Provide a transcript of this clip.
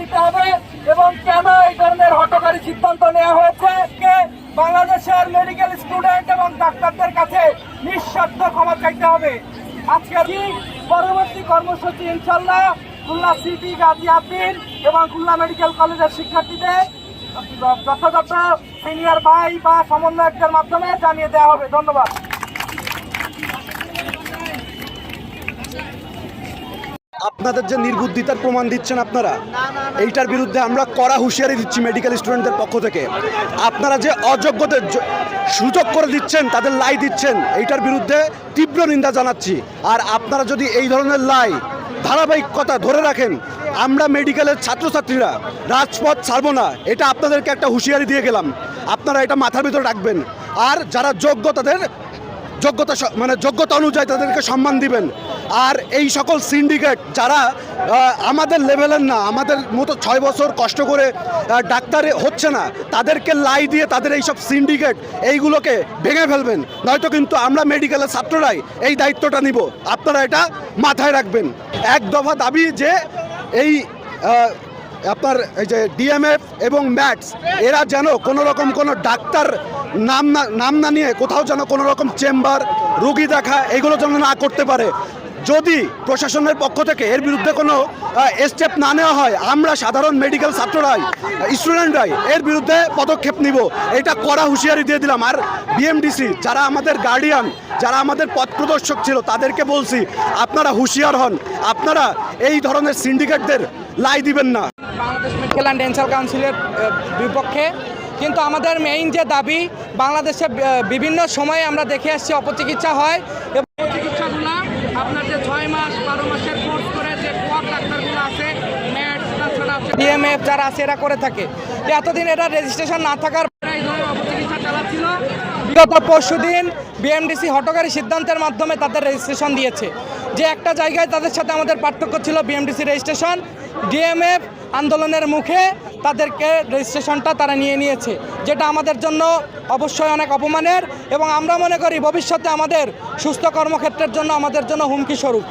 দিতে হবে এবং কেন এই ধরনের হটকারী সিদ্ধান্ত নেওয়া হয়েছে? বাংলাদেশের মেডিকেল স্টুডেন্ট এবং ডাক্তারদের কাছে নিঃস্বার্থ ক্ষমা চাইতে হবে। আজকের পরবর্তী কর্মসূচি ইনশাল্লাহ খুলনা সিটি গাজী আপিল এবং খুলনা মেডিকেল কলেজের শিক্ষার্থীদের যথাযথ সিনিয়র ভাই বা সমন্বয়কদের মাধ্যমে জানিয়ে দেওয়া হবে। ধন্যবাদ। আপনাদের যে নির্বুদ্ধিতার প্রমাণ দিচ্ছেন আপনারা, এইটার বিরুদ্ধে আমরা কড়া হুঁশিয়ারি দিচ্ছি মেডিকেল স্টুডেন্টদের পক্ষ থেকে। আপনারা যে অযোগ্যদের সুযোগ করে দিচ্ছেন, তাদের লাই দিচ্ছেন, এইটার বিরুদ্ধে তীব্র নিন্দা জানাচ্ছি। আর আপনারা যদি এই ধরনের লাই ধারাবাহিকতা ধরে রাখেন, আমরা মেডিকেলের ছাত্রছাত্রীরা রাজপথ ছাড়বো না। এটা আপনাদেরকে একটা হুঁশিয়ারি দিয়ে গেলাম। আপনারা এটা মাথার ভিতরে রাখবেন। আর যারা যোগ্য, তাদের যোগ্যতা মানে যোগ্যতা অনুযায়ী তাদেরকে সম্মান দিবেন। আর এই সকল সিন্ডিকেট যারা আমাদের লেভেলের না, আমাদের মতো ছয় বছর কষ্ট করে ডাক্তার হচ্ছে না, তাদেরকে লাই দিয়ে তাদের এই সব সিন্ডিকেট এইগুলোকে ভেঙে ফেলবেন। নয়তো কিন্তু আমরা মেডিকেলের ছাত্ররাই এই দায়িত্বটা নিব। আপনারা এটা মাথায় রাখবেন। এক দফা দাবি যে এই আপনার এই যে ডিএমএফ এবং ম্যাটস, এরা যেন কোনো রকম কোনো ডাক্তার নাম না নাম না নিয়ে কোথাও যেন কোনো রকম চেম্বার, রুগী দেখা, এগুলো যেন না করতে পারে। যদি প্রশাসনের পক্ষ থেকে এর বিরুদ্ধে কোনো স্টেপ না নেওয়া হয়, আমরা সাধারণ মেডিকেল ছাত্ররাই স্টুডেন্টরাই এর বিরুদ্ধে পদক্ষেপ নিব। এটা কড়া হুঁশিয়ারি দিয়ে দিলাম। আর বিএমডিসি যারা আমাদের গার্ডিয়ান যারা আমাদের পথ প্রদর্শক ছিল, তাদেরকে বলছি, আপনারা হুঁশিয়ার হন। আপনারা এই ধরনের সিন্ডিকেটদের লাই দিবেন না। বাংলাদেশ মেডিকেল অ্যান্ড ডেন্টাল কাউন্সিলের বিপক্ষে কিন্তু আমাদের মেইন যে দাবি, বাংলাদেশে বিভিন্ন সময়ে আমরা দেখে আসছি, অপচিকিৎসা হয় এবং চিকিৎসাগুলো আপনার যে ছয় মাস বারো মাসের কোর্স করে যে কোয়াক ডাক্তারগুলো আছে ম্যাট তাছাড়া ডিএমএফ যারা আছে এরা করে থাকে। এতদিন এটা রেজিস্ট্রেশন না থাকার বিগত পরশু দিন বিএমডিসি হটকারী সিদ্ধান্তের মাধ্যমে তাদের রেজিস্ট্রেশন দিয়েছে। যে একটা জায়গায় তাদের সাথে আমাদের পার্থক্য ছিল বিএমডিসি রেজিস্ট্রেশন ডিএমএফ আন্দোলনের মুখে তাদেরকে রেজিস্ট্রেশনটা তারা নিয়ে নিয়েছে। যেটা আমাদের জন্য অবশ্যই অনেক অপমানের এবং আমরা মনে করি ভবিষ্যতে আমাদের সুস্থ কর্মক্ষেত্রের জন্য আমাদের জন্য হুমকি স্বরূপ।